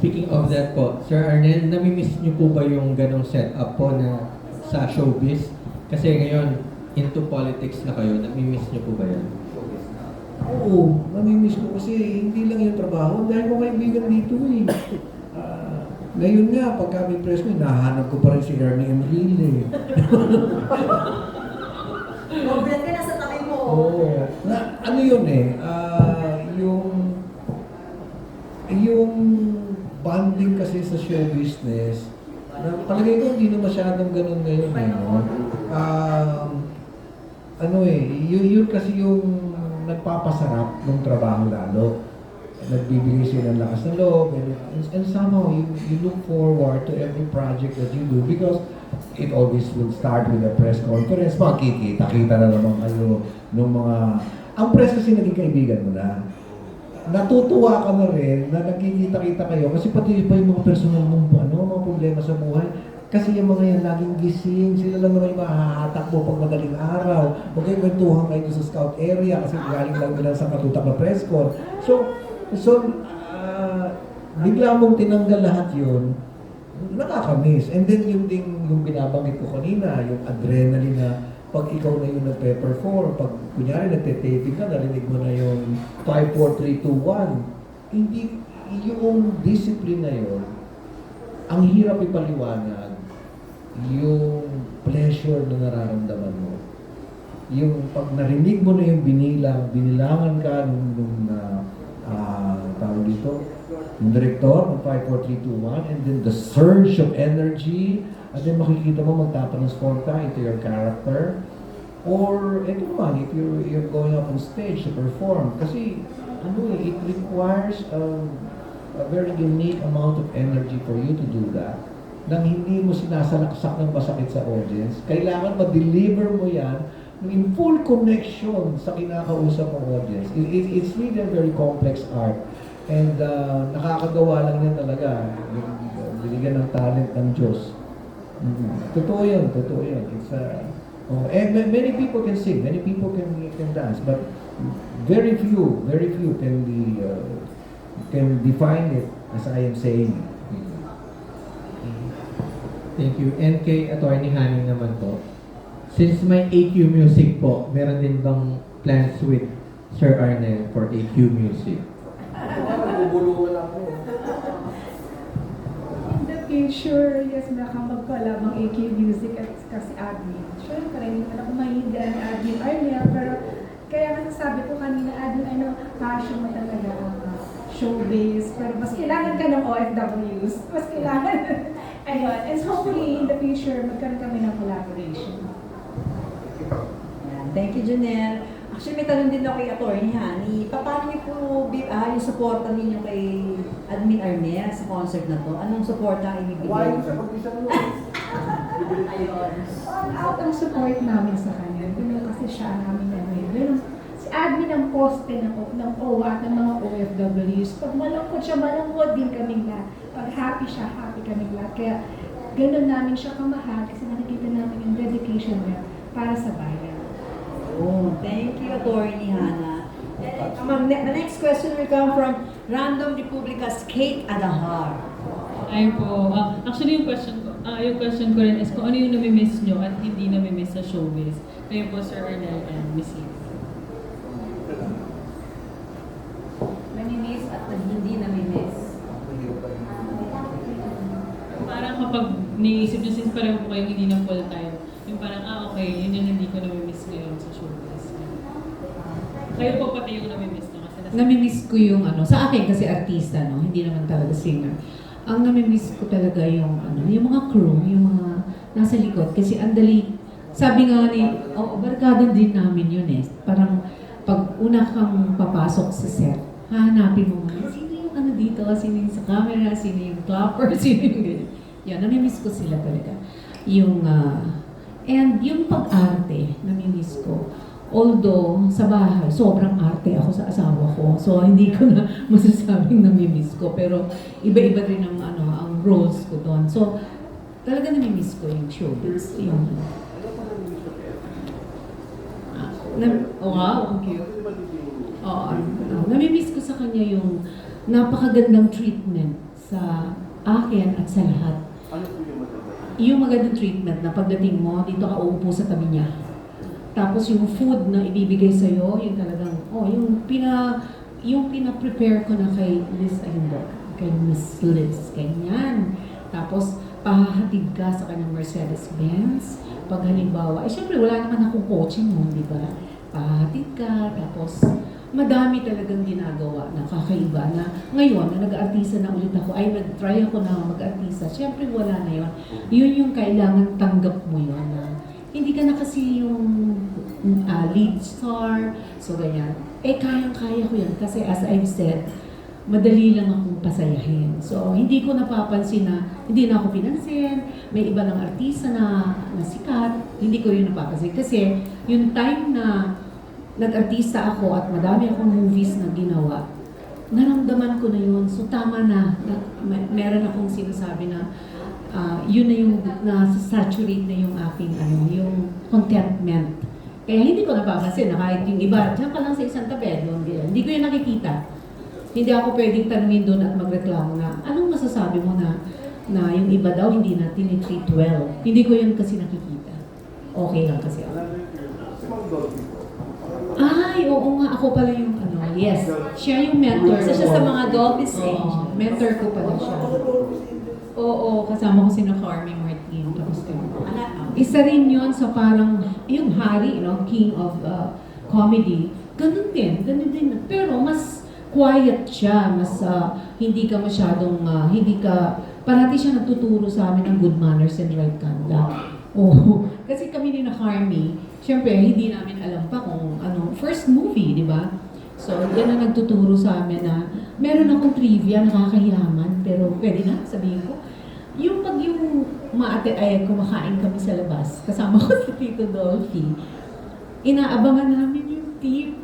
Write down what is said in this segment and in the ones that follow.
Speaking of that po, Sir Arnel, namimiss niyo po ba yung ganong setup po na sa showbiz? Kasi ngayon, into politics na kayo, namimiss niyo po ba yan? Oo, namimiss ko kasi hindi lang yung trabaho. Dahil ko kaibigan dito eh. Ah, ngayon nga, pag kami press ko, nahanap ko pa rin si Ernie Enrile. Robert ka nasa tabi mo. Oo. Na, ano yun eh, ah, yung yung bonding kasi sa show business, na palagay ko hindi na masyadong ganun ngayon. Eh, no? Um, ano eh, yun, yun kasi yung nagpapasarap ng trabaho lalo. Nagbibigay sila ng lakas ng loob and, and somehow you, you look forward to every project that you do because it always will start with a press conference. Makikita-kita na naman kayo ng mga... Ang press kasi naging kaibigan mo na. Natutuwa ka na rin na nagkikita-kita kayo kasi pati pa yung mga personal mong ano, mga problema sa buhay. Kasi yung mga yan laging gising, sila lang naman yung mahahatak mo pag madaling araw. Huwag kayong kwentuhan kayo sa scout area kasi galing lang nila sa katutak na press corps. So, so, ah, bigla mong tinanggal lahat yun, nakakamiss. And then yung ding, yung binabanggit ko kanina, yung adrenaline na pag ikaw na yung nagpe-perform, pag kunyari nagte-taping ka, narinig mo na yung 5, 4, 3, 2, 1, hindi, yung discipline na yun, ang hirap ipaliwanag yung pleasure na nararamdaman mo. Yung pag narinig mo na yung binilang, binilangan ka nung, nung na, ah, tawag dito, director, ng 5, 4, 3, 2, 1, and then the surge of energy, at then makikita mo magtatransform ka into your character. Or, eto naman, if you're, you're going up on stage to perform, kasi, ano eh, it requires um, a very unique amount of energy for you to do that nang hindi mo sinasalaksak ng masakit sa audience. Kailangan ma-deliver mo yan in full connection sa kinakausap ng audience. It, it, it's really a very complex art. And uh, nakakagawa lang yan talaga. Binigyan ng talent ng Diyos. Mhm. Totoo yun, totoo yun. It's, uh, oh, and ma- many people can sing, many people can can dance, but very few, very few can be uh, can define it as I am saying. Thank you. And kay Attorney Haning naman po, since may AQ Music po, meron din bang plans with Sir Arnel for AQ Music? Future, yes, baka magkalabang AK Music at kasi admin. Siyempre, hindi naman ako mahihiga ni admin Arnel, pero kaya nga sabi ko kanina, admin, ano, passion mo talaga ang uh, showbiz, pero mas kailangan ka ng OFWs, mas kailangan, ayun, and hopefully in the future, magkaroon kami ng collaboration. Thank you, Janelle. Actually, may tanong din ako kay Atty. Hani. Paano niyo po ah, yung suporta ninyo kay Admin Arnel sa concert na to? Anong suporta ang ibibigay? Ayun. All out ang support namin sa kanya. Ganun kasi siya ang aming. Ganun, si admin ang poste ng, ng OWA at ng mga OFWs. Pag malungkot siya, malungkot din kaming lahat. Pag happy siya, happy kaming lahat. Kaya ganun namin siya kamahal kasi nakikita namin yung dedication niya para sa bayan. Oh, thank you, Attorney Hana. Eh, ma'am, ne- the next question will come from Random Republica's Kate Adahar. Ayun po. Ah, actually, yung question ko, ah, yung question ko rin is kung ano yung namimiss nyo at hindi namimiss sa showbiz. Kayo po, Sir Arnel and Miss Lee. Namimiss at hindi namimiss. Parang kapag niisip nyo, since pareho po kayo hindi na full time, yung parang, ah, okay, yun yung hindi ko namimiss. Kayo po pati yung namimiss nyo kasi nasa... Namimiss ko yung ano, sa akin kasi artista, no? Hindi naman talaga singer. Ang namimiss ko talaga yung ano, yung mga crew, yung mga nasa likod. Kasi ang dali, sabi nga ni, oh, barkada din namin yun eh. Parang pag una kang papasok sa set, hahanapin mo nga, sino yung ano dito, sino yung sa camera, sino yung clapper, sino yung ganyan. Yan, namimiss ko sila talaga. Yung, ah, and yung pag-arte, namimiss ko. Although, sa bahay, sobrang arte ako sa asawa ko. So, hindi ko na masasabing namimiss ko. Pero, iba-iba rin ang, ano, ang roles ko doon. So, talaga namimiss ko yung showbiz. Yung, ah, na, oh, wow, ang cute. Oo, ano, namimiss ko sa kanya yung napakagandang treatment sa akin at sa lahat. Yung magandang treatment na pagdating mo, dito ka uupo sa tabi niya. Tapos yung food na ibibigay sa'yo, yung talagang, oh, yung pina, yung pina-prepare ko na kay Liz Ayundo, kay Miss Liz, ganyan. Tapos, pahahatid ka sa kanyang Mercedes-Benz. Pag halimbawa, eh syempre wala naman akong coaching mo, di ba? Pahahatid ka, tapos madami talagang ginagawa na kakaiba na ngayon na nag-artista na ulit ako, ay nag-try ako na mag-artista, syempre wala na yon. Yun yung kailangan tanggap mo yun na hindi ka na kasi yung ah, lead star, so ganyan. Eh, kayang-kaya ko yan kasi as I've said, madali lang akong pasayahin. So, hindi ko napapansin na, hindi na ako pinansin, may iba ng artista na, na sikat, hindi ko yun napapansin. Kasi, yung time na nag-artista ako at madami akong movies na ginawa, naramdaman ko na yun. So, tama na. meron akong sinasabi na ah, yun na yung nasa-saturate na yung aking ano, yung contentment. Kaya hindi ko napapansin na kahit yung iba, diyan ka lang sa isang tabi, doon, ganyan. hindi ko yun nakikita. Hindi ako pwedeng tanungin doon at magreklamo na, anong masasabi mo na na yung iba daw hindi na tinitreat well. Hindi ko yun kasi nakikita. Okay lang kasi ako. Ay, oo nga, ako pala yung ano, yes. Siya yung mentor Isa siya ko. sa mga Dolphins Angel. mentor ko pala siya. Oo, kasama ko si na Carmi Martin. Tapos Isa rin yun sa parang, yung hari, you know, king of uh, comedy. Ganun din, ganun din. Pero mas quiet siya, mas uh, hindi ka masyadong, uh, hindi ka, parati siya nagtuturo sa amin ng good manners and right conduct. Oo. Kasi kami ni na Carmi, syempre, hindi namin alam pa kung ano, first movie, di ba? So, yan ang nagtuturo sa amin na meron akong trivia, nakakayaman, pero pwede na, sabihin ko. Yung pag yung maate ay kumakain kami sa labas, kasama ko si Tito Dolphy, inaabangan namin yung tip.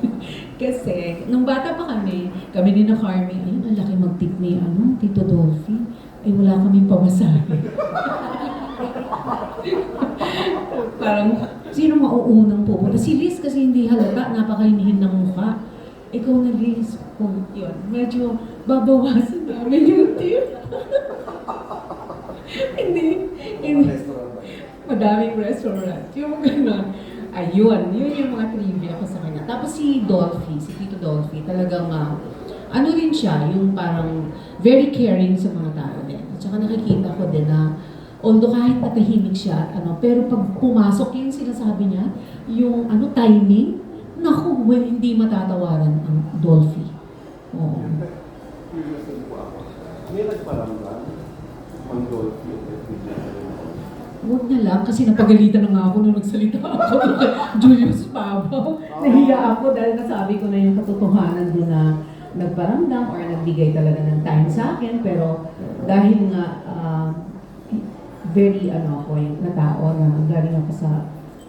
Kasi, nung bata pa kami, kami ni na Carmi, ay, ang laki mag-tip ni ano, Tito Dolphy. Ay, wala kaming pamasahe. Parang, sino mauunang pupunta? Si Liz kasi hindi halata, napakainihin ng mukha. Ikaw na Liz, kung yun, medyo babawasan namin yung tip. hindi, hindi. Madaming restaurant. Yung gano'n. Ayun, yun yung mga trivia ko sa kanya. Tapos si Dolphy, si Tito Dolphy, talagang, ah, ano rin siya, yung parang very caring sa mga tao din. At saka nakikita ko din na, although kahit natahimik siya at ano, pero pag pumasok yung sinasabi niya, yung ano, timing, naku, well, hindi matatawaran ang Dolphy. Oo. May nagparamdam ang Dolphy at Huwag na lang, kasi napagalitan na nga ako nung nagsalita ako Julius Pabo. Nahiya ako dahil nasabi ko na yung katotohanan doon na nagparamdam or nagbigay talaga ng time sa akin. Pero dahil nga very ano ako yung na tao na galing ako sa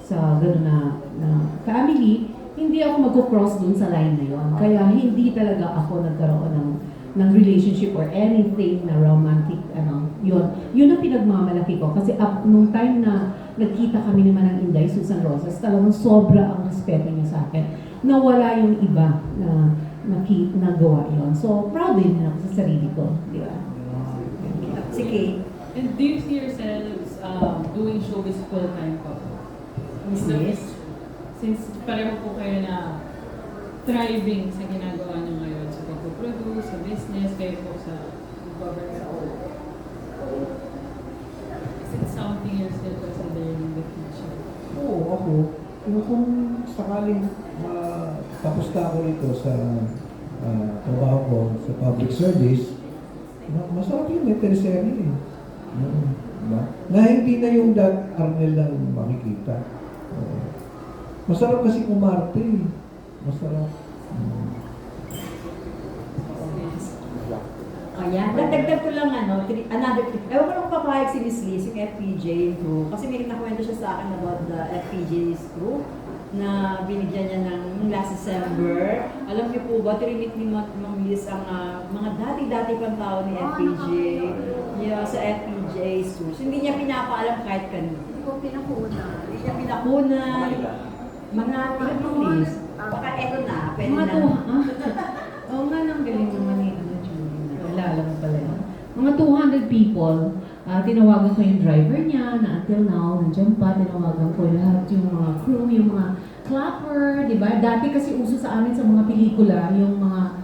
sa gano'n na, na family, hindi ako magko-cross dun sa line na yon. Kaya hindi talaga ako nagkaroon ng ng relationship or anything na romantic, ano, yun. Yun ang pinagmamalaki ko. Kasi up, nung time na nagkita kami naman ng Inday, Susan Rosas, talagang sobra ang respeto niya sa akin. Nawala yung iba na naki, nagawa yon. So, proud din ako sa sarili ko. Di ba? si Kate. And do you see yourselves um, doing showbiz full-time po? Yes. Since pareho po kayo na thriving sa ginagawa niyo ngayon, sa pag-produce, sa business, kayo po sa government. Is it something you're still considering in the future? Oo, ako. Kung, kung sakaling ma- tapos na ako ito sa ah, trabaho ko sa public service, ma- masarap yung may teleserye eh. Diba? Na hindi na yung dat Arnel lang makikita. Masarap kasi kumarte. Masarap. Mm. Ayan, dadagdag ko lang ano, tri- another tip. Ewan ko lang papayag si Miss Liz, yung FPJ group. Kasi may nakwento siya sa akin about the FPJ's group na binigyan niya ng last December. Alam niyo po ba, trinit ni Ma'am Ma'am Liz ang ah, mga dati-dati pang tao ni FPJ yeah, sa FPJ's group. Hindi niya pinapaalam kahit kanino. Hindi ko pinakuna. Hindi niya pinakunan. Mga Liz. Baka eto na, pwede Mga na. to, ha? Oo nga, nang galing naman ni ano, Julie. Naalala mo pala yun. mga 200 people. Ah, tinawagan ko yung driver niya na until now, nandiyan pa, tinawagan ko lahat yung mga crew, yung mga clapper, di ba? Dati kasi uso sa amin sa mga pelikula, yung mga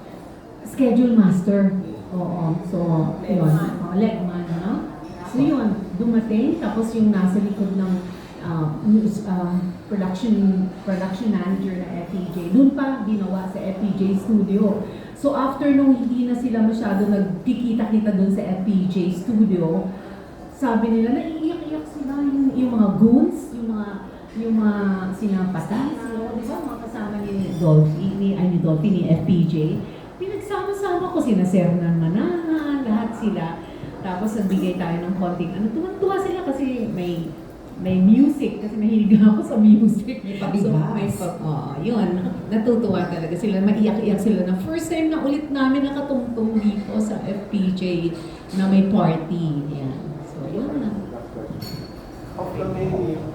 schedule master. Oo, so, yun, mga legman, no? So yun, dumating, tapos yung nasa likod ng ah, news, ah, production production manager na FPJ, doon pa ginawa sa FPJ studio. So after nung hindi na sila masyado nagkikita-kita doon sa FPJ studio, sabi nila, naiiyak-iyak sila yung, yung mga goons, yung mga yung mga sinapatas, no? di ba, mga kasama ni Dolphy, ni, ay, ni Dolphy, ni FPJ, pinagsama-sama ko sina Sernan Manahan, lahat sila. Tapos nagbigay tayo ng konting, ano, tuwa sila kasi may may music, kasi mahilig ako sa music. May pabibas. So, may pa- oo, yun. Natutuwa talaga sila. Maiyak-iyak sila na first time na ulit namin nakatungtong dito sa FPJ na may party. Yan. So, yun the many